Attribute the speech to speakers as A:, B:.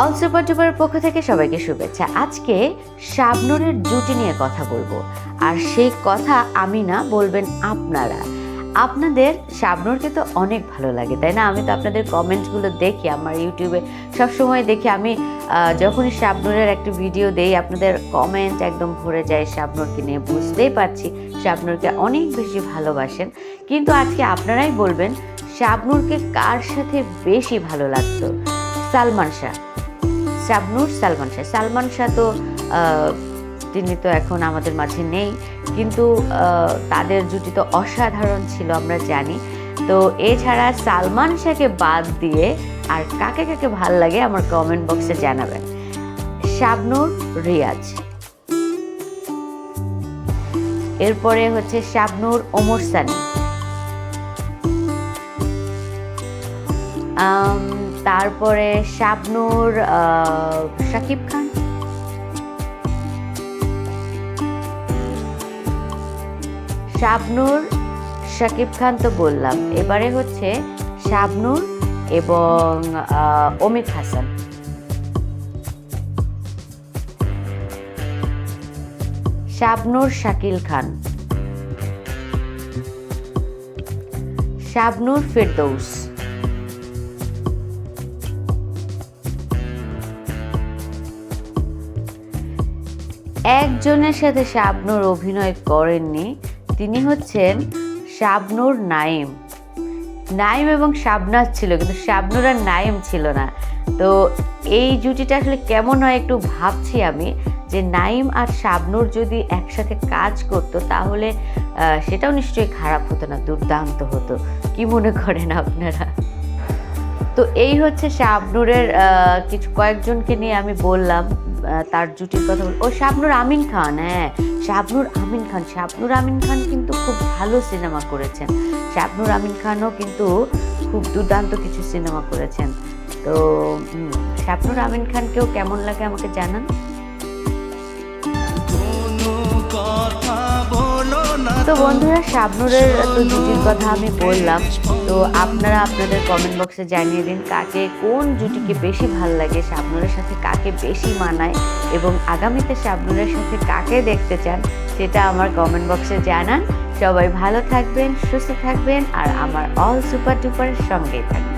A: All super পক্ষ থেকে সবাইকে শুভেচ্ছা। আজকে শাবনুরের জুটি নিয়ে কথা বলব। আর সেই কথা আমি না, বলবেন আপনারা। আপনাদের শাবনুরকে তো অনেক ভালো লাগে, তাই না? আমি তো আপনাদের কমেন্টসগুলো দেখি, আমার ইউটিউবে সবসময় দেখি। আমি যখনই শাবনুরের একটা ভিডিও দেই, আপনাদের কমেন্ট একদম ভরে যায় শাবনুরকে নিয়ে। বুঝতেই পারছি শাবনুরকে অনেক বেশি ভালোবাসেন। কিন্তু আজকে আপনারাই বলবেন, শাবনুরকে কার সাথে বেশি ভালো লাগতো? সালমান শাহ। শাবনুর সালমান শাহ। সালমান শাহ তো তিনি তো এখন আমাদের মাঝে নেই। কিন্তু তাদের জুটি তো অসাধারণ ছিল, আমরা জানি। তো এছাড়া সালমান শাহকে বাদ দিয়ে আর কাকে কাকে ভালো লাগে আমার কমেন্ট বক্সে জানাবেন। শাবনুর, রিয়াজ। এরপরে হচ্ছে শাবনুর, ওমর সানি। তারপরে শাবনুর শাকিব খান। শাবনুর, শাকিব খান তো বললাম। এবারে হচ্ছে শাবনুর এবং অমিত হাসান। শাবনুর, শাকিল খান। শাবনুর ফেরদৌস। একজনের সাথে শাবনুর অভিনয় করেননি, তিনি হচ্ছেন শাবনুর নাইম। নাইম এবং শাবনাজ ছিল, কিন্তু শাবনুর আর নাইম ছিল না। তো এই জুটিটা আসলে কেমন হয় একটু ভাবছি আমি, যে নাইম আর শাবনুর যদি একসাথে কাজ করতো, তাহলে সেটাও নিশ্চয়ই খারাপ হতো না, দুর্দান্ত হতো। কি মনে করেন আপনারা? তো এই হচ্ছে শাবনুরের কিছু কয়েকজনকে নিয়ে আমি বললাম তার জুটির কথা বল ও শাবনুর আমিন খান হ্যাঁ। শাবনুর আমিন খান। শাবনুর আমিন খান কিন্তু খুব ভালো সিনেমা করেছেন। শাবনুর আমিন খানও কিন্তু খুব দুর্দান্ত কিছু সিনেমা করেছেন। তো শাবনুর আমিন খানকেও কেমন লাগে আমাকে জানান? তো বন্ধুরা, শাবনুরের তো জুটির কথা আমি বললাম। তো আপনারা আপনাদের কমেন্ট বক্সে জানিয়ে দিন কাকে, কোন জুটিকে বেশি ভালো লাগে, শাবনুরের সাথে কাকে বেশি মানায় এবং আগামীতে শাবনুরের সাথে কাকে দেখতে চান, সেটা আমার কমেন্ট বক্সে জানান। সবাই ভালো থাকবেন, সুস্থ থাকবেন, আর আমার অল সুপার টুপারের সঙ্গেই থাকবেন।